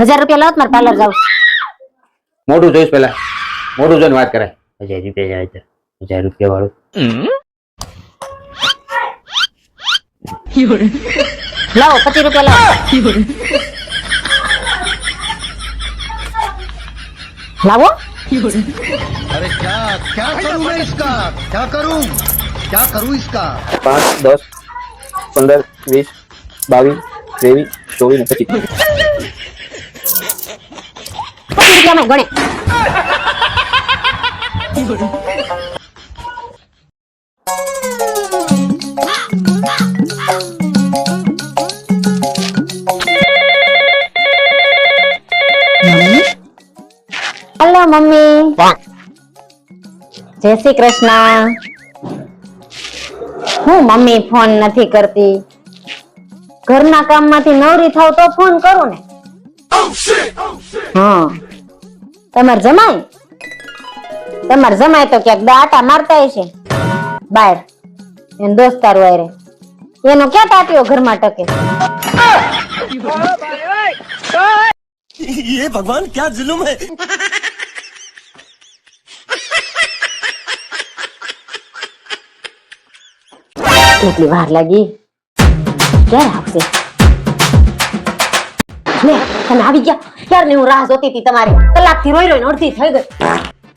હજાર રૂપિયા લાવ મારે પાર્લર જાવ મોઢું જોઈશ પેલા મોઢું જોઈને વાત કરાય હજાર રૂપિયા જાય છે હજાર રૂપિયા વાળું લાવો પચીસ રૂપિયા લાવો લાવો अरे क्या क्या करूं मैं इसका क्या करूं क्या करूं इसका પાંચ દસ પંદર વીસ બાવીસ ત્રેવીસ ચોવીસ ને પચીસ પચીસ રૂપિયામાં ગણે. Hello mummy. જય શ્રી કૃષ્ણ. હું મમ્મી ફોન નથી કરતી. ઘરના કામમાંથી નવરી થાવ તો ફોન કરું ને. હા. તમાર જમાય તમાર જમાય તો ક્યાંક દાટા મારતા હશે બાર એન દોસ્તાર વાયરે એનો ક્યાં ટાટ્યો ઘરમાં ટકે ये भगवान क्या जुलुम है કેટલી વાર લાગી ક્યારે આવશે લે તમે આવી ગયા. ક્યારે હું રાહ જોતી હતી તમારે. કલાકથી રોઈ રોઈને અડધી થઈ ગઈ.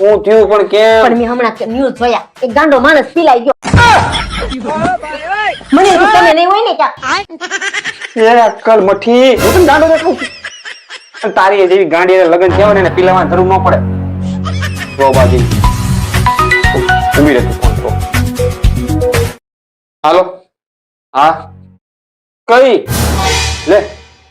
હું થયું પણ કેમ? પણ મેં હમણાં ન્યૂઝ જોયા. એક ગાંડો માણસ પીલાઈ ગયો. મને તમે નહીં હોય ને ક્યાં એ અક્કલ મઠી. હું તને ગાંડો દેખું તારી જેવી ગાંડી લગન થયા ને પીલાવાની જરૂર ન પડે. રો બાજી. ઊભી રહે તું હાલો? હા? કઈ? લે.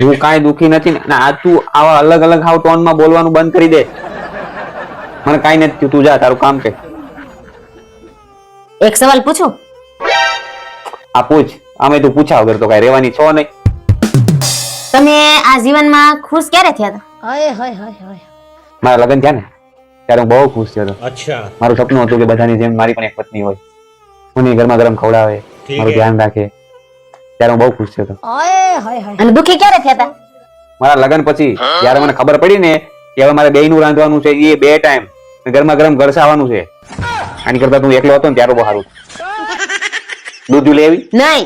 હું કાંઈ દુખી નથી ને આ તું આવા અલગ અલગ હાવ ટોનમાં બોલવાનું બંધ કરી દે. મને કાંઈ નથી થયું તું જા તારું કામ કે એક સવાલ પૂછું? આ પૂછ. આમે તું પૂછા વગર તો કાંઈ રહેવાની છો નહીં. તમે આ જીવનમાં ખુશ ક્યારે થયા હતા? હય હય હય હાય. મારા લગ્ન થયા ને ત્યારે હું બહુ ખુશ થયો હતો. મારું સપનું હતું કે બધાની જેમ મારી પણ એક પત્ની હોય. મને ગરમા ગરમ ખવડાવે મારું ધ્યાન રાખે. ત્યારે હું બહુ ખુશ થયો હતો. અને દુખી ક્યારે થયા હતા મારા લગ્ન પછી જ્યારે મને ખબર પડી ને કે હવે મારે બેયનું રાંધવાનું છે એ બે ટાઈમ ગરમા ગરમ ગરસાવાનું છે. આની કરતા તું એકલો હતો ને ત્યારે બહુ સારું દૂધ લેવી? નહીં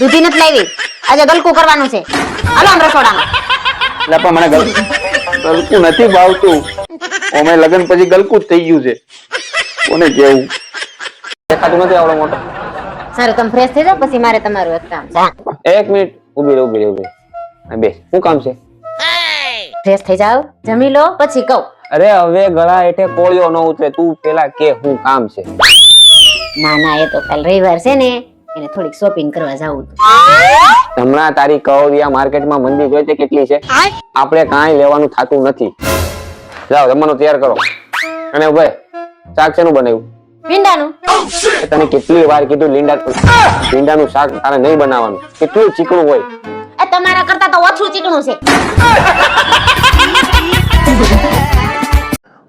દૂધી નથી લેવી. આજે ગલકું કરવાનું છે. હાલો આમ રસોડામાં. એટલે પણ મને ગલ- ગલકું નથી ભાવતું. અમે લગ્ન પછી ગલકું જ થઈ ગયું છે. કોને કેવું? દેખાતું નથી આવડો મોટો. સારું તમે ફ્રેશ થઈ જાઓ પછી મારે તમારું એક કામ છે. એક મિનિટ ઊભી રહો ઊભી રહો ઊભી બે શું કામ છે? ફ્રેશ થઈ જાઓ જમી લો પછી કહું. અરે હવે ગળા હેઠે કોળિયો ન ઉતરે. તું પેલા કે શું કામ છે. ના ના એ તો કાલ રવિવાર છે ને એને થોડીક શોપિંગ કરવા જાવું હતું. હમણાં તારી કવરિયા માર્કેટમાં મંદી જોઈ તે કેટલી છે? આપણે કાંઈ લેવાનું થતું નથી. જાઓ જમવાનું તૈયાર કરો. અને ભાઈ શાક શેનું બનાવ્યું? ભીંડાનું તને કેટલી વાર કીધું લીંડા લીંડાનું શાક તારે નહીં બનાવવાનું. કેટલું ચીકણું હોય. એ તમારા કરતા તો ઓછું ચીકણું છે.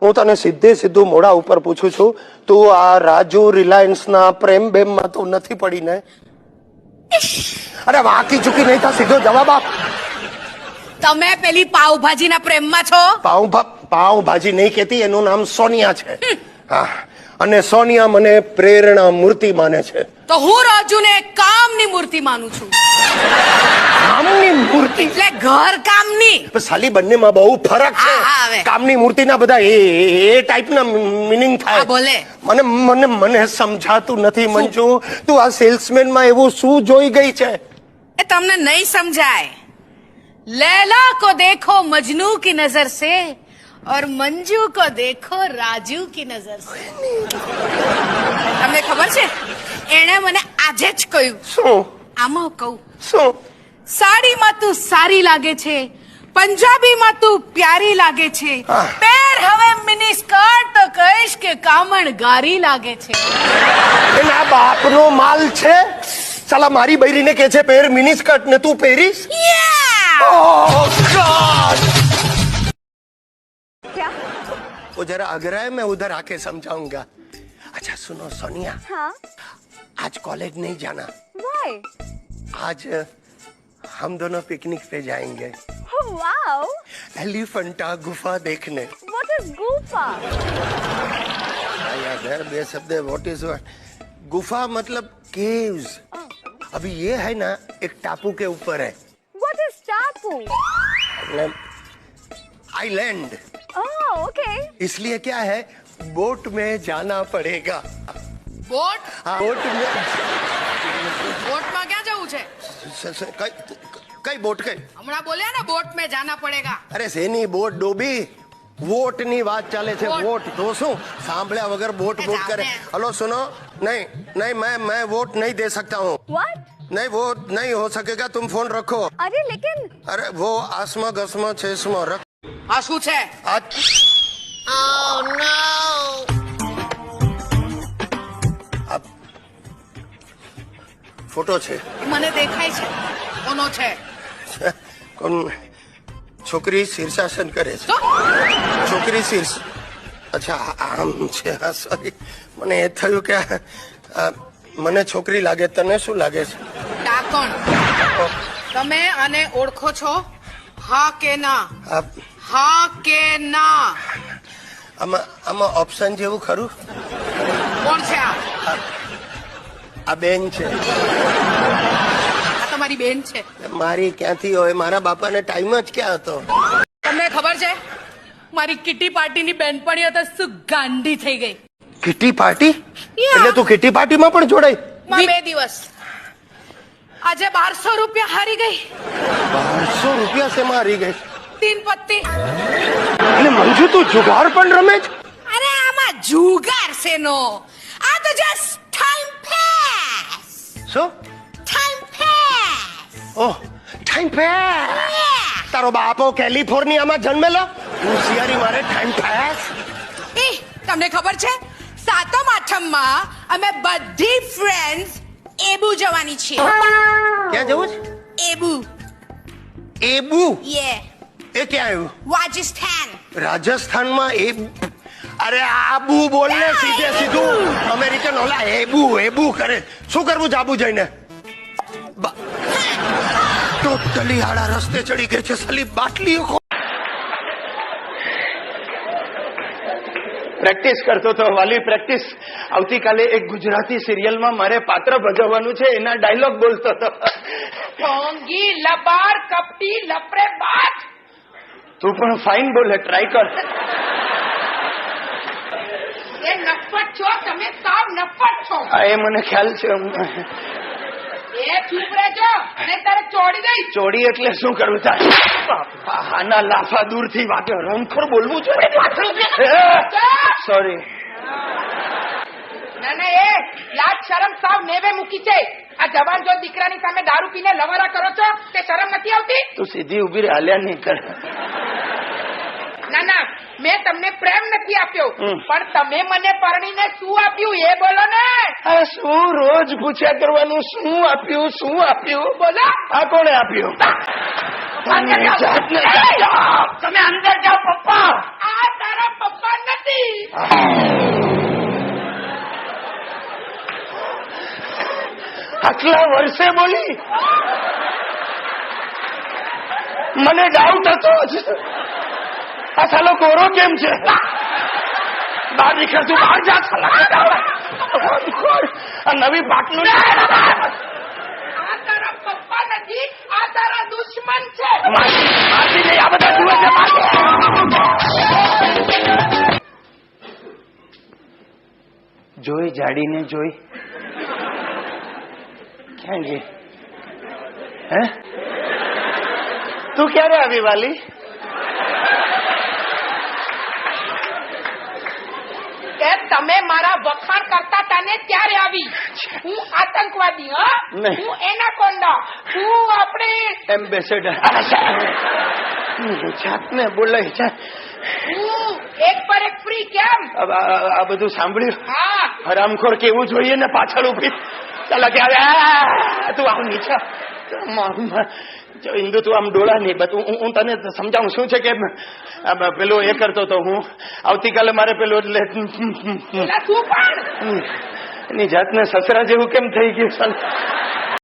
હું તને સીધે સીધું મોઢા ઉપર પૂછું છું તું આ રાજુ રિલાયન્સ ના પ્રેમ બેમમાં તો નથી પડી ને અરે વાકી ચૂકી નહીં થા સીધો જવાબ આપ. તમે પેલી પાવભાજીના પ્રેમમાં છો? પાઉં ભા- પાઉં ભાજી નહીં કેતી એનું નામ સોનિયા છે. હા. અને સોનિયા મને પ્રેરણા મૂર્તિ માને છે. તો હું રાજુને કામની મૂર્તિ માનું છું. કામની મૂર્તિ? એટલે ઘર કામની. પણ સાલી બંનેમાં બહુ ફરક છે. કામની મૂર્તિના બધા એ એ ટાઈપના મીનિંગ થાય. બોલે. મને મને મને સમજાતું નથી મંજુ. તું આ સેલ્સમેનમાં એવું શું જોઈ ગઈ છે? એ તમને નહીં સમજાય. લૈલા કો દેખો મજનુ કી નજર સે. और મંજુ કો દેખો રાજુ કી નજર સે તમને ખબર છે? એણે મને આજે જ કહ્યું. શું? આમાં કહું. શું? સાડીમાં તું સારી લાગે છે પંજાબીમાં તું પ્યારી લાગે છે. પેર હવે મિની સ્કર્ટ તો કહીશ કે કામણ ગારી લાગે છે. એના બાપનો માલ છે? સાલા મારી બૈરીને કે છે પેર મિની સ્કર્ટ ને તું પહેરીશ? जरा अगर है मैं उधर आके समझाऊँगा। अच्छा सुनो सोनिया। हाँ? आज कॉलेज नहीं जाना। वाई आज हम दोनों पिकनिक पे जाएँगे। Oh wow! एलिफेंटा गुफा देखने। What is Goofa? यार व्हाट इज़ गुफा मतलब केव्स अभी ये है ना एक टापू के ऊपर है। What is Tapu? मतलब आइलैंड Oh, okay. इसलिए क्या है बोट में जाना पड़ेगा બોટ हाँ, बोट में બોટમાં ક્યાં જવું છે स- स- कई कई बोट कई હમણાં બોલ્યા ને બોટ में जाना पड़ेगा અરે શેની બોટ ડોબી વોટ ની વાત ચાલે છે વોટ. વોટ તો શું સાંભળ્યા વગર બોટ એ બોટ જાઓ કરે ને. હલો સુનો नहीं नहीं मैं मैं वोट नहीं दे सकता हूँ What? नहीं वो नहीं हो सकेगा तुम फोन रखो अरे लेकिन अरे वो आसमा गसमा छेसमा रख આ શું છે? આ ફોટો છે. મને દેખાય છે. કોનો છે? કોણ? છોકરી શીર્ષાસન કરે છે. છોકરી શીર્ષ અચ્છા આમ છે હા સોરી મને એ થયું કે મને છોકરી લાગે તને શું લાગે છે? ડાકણ. તમે આને ઓળખો છો? હા કે ના? હા કે ના. આમાં આમાં ઓપ્શન જેવું ખરું? કોણ છે આ? આ બેન છે. આ તમારી બેન છે. મારી ક્યાંથી હોય? મારા બાપાને ટાઈમ જ ક્યાં હતો? તમને ખબર છે? મારી કિટી પાર્ટીની બેનપણી હતા શું ગાંડી થઈ ગઈ. Kitty party? એટલે તું કિટી પાર્ટીમાં પણ જોડાઈ? માં બે દિવસ. આજે બારસો રૂપિયા હારી ગઈ. બારસો રૂપિયા શેમાં હારી ગઈ? તીન પત્તી અને મંજુ તું જુગાર પણ રમે છે? અરે આમાં જુગાર છે નો. આ તો જસ્ટ ટાઈમ પાસ શું? Time pass oh time pass તારો બાપો કેલિફોર્નિયામાં જન્મેલો હોશિયારી મારે ટાઈમ પાસ એ તમને ખબર છે? સાતમ આઠમમાં અમે બધી ફ્રેન્ડ્સ એબુ જવાની છીએ. ક્યાં જવું એબુ છે? એબુ. યે એ ક્યાં આવ્યું? રાજસ્થાન. રાજસ્થાનમાં એ અરે આબુ બોલ ને સીધે સીધું. અમેરિકન ઓલા એબુ એબુ કરે. શું કરવું જાબુ જઈને? ટોટલી આડા રસ્તે ચડી ગઈ છે સાલી બાટલીઓ પ્રેક્ટિસ કરતો તો વાલી પ્રેક્ટિસ. આવતીકાલે એક ગુજરાતી સિરિયલમાં મારે પાત્ર ભજવવાનું છે એના ડાયલોગ બોલતો હતો. ઢોંગી લબાર કપટી લપરે બાજ. તું પણ ફાઇન બોલે ટ્રાય કર. એ નફટ છો તમે સાવ નફટ છો. એ મને ખ્યાલ છે એ ચૂપ રહેજો અને તારે ચોડી દઈ. ચોડી એટલે શું કરવું થાય આના લાફા દૂરથી વાગે. રમખોર બોલવું છે? સોરી ના ના એ લાજ શરમ સાવ નેવે મૂકી છે. આ જવાન જો દીકરાની સામે દારૂ પીને લવારા કરો છો તે શરમ નથી આવતી? તું સીધી ઊભી રહે હાલ્યા નહીં કર. ના ના મેં તમને પ્રેમ નથી આપ્યો પણ તમે મને પરણીને શું આપ્યું એ બોલો ને. આ શું રોજ પૂછ્યા કરવાનું શું આપ્યું શું આપ્યું? બોલો. આ કોણે આપ્યું! તમે અંદર જાઓ પપ્પા. આ તારા પપ્પા નથી. આટલા વર્ષે બોલી? મને ડાઉટ હતો જ આ સાલો ગોરો કેમ છે? બહાર નીકળતું બહાર જા આ નવી બાટલું દુશ્મન છે. આ બધા જુએ છે જોઈ જાડીને જોઈ. ગઈ હે? તું ક્યારે આવી વાલી? કે તમે મારા વખાણ કરતા હતા ને ત્યારે આવી? હું આતંકવાદી હા. હું એનાકોન્ડા. હું આપણે એમ્બેસેડર. જાતને બોલાય છે એક પર એક ફ્રી કેમ? આ બધું સાંભળ્યું? હા. હરામખોર કેવું જોઈએ ને પાછળ ઊભી ચાલો કે આવે તું આમ નીચે જો ઇન્દુ તું આમ ડોળા નહીં બધું હું- તને સમજાવું શું છે કે પેલો એ કરતો તો હું આવતીકાલે મારે પેલું એટલે તું પણ એની જાતને સસરા જેવું કેમ થઈ ગયું?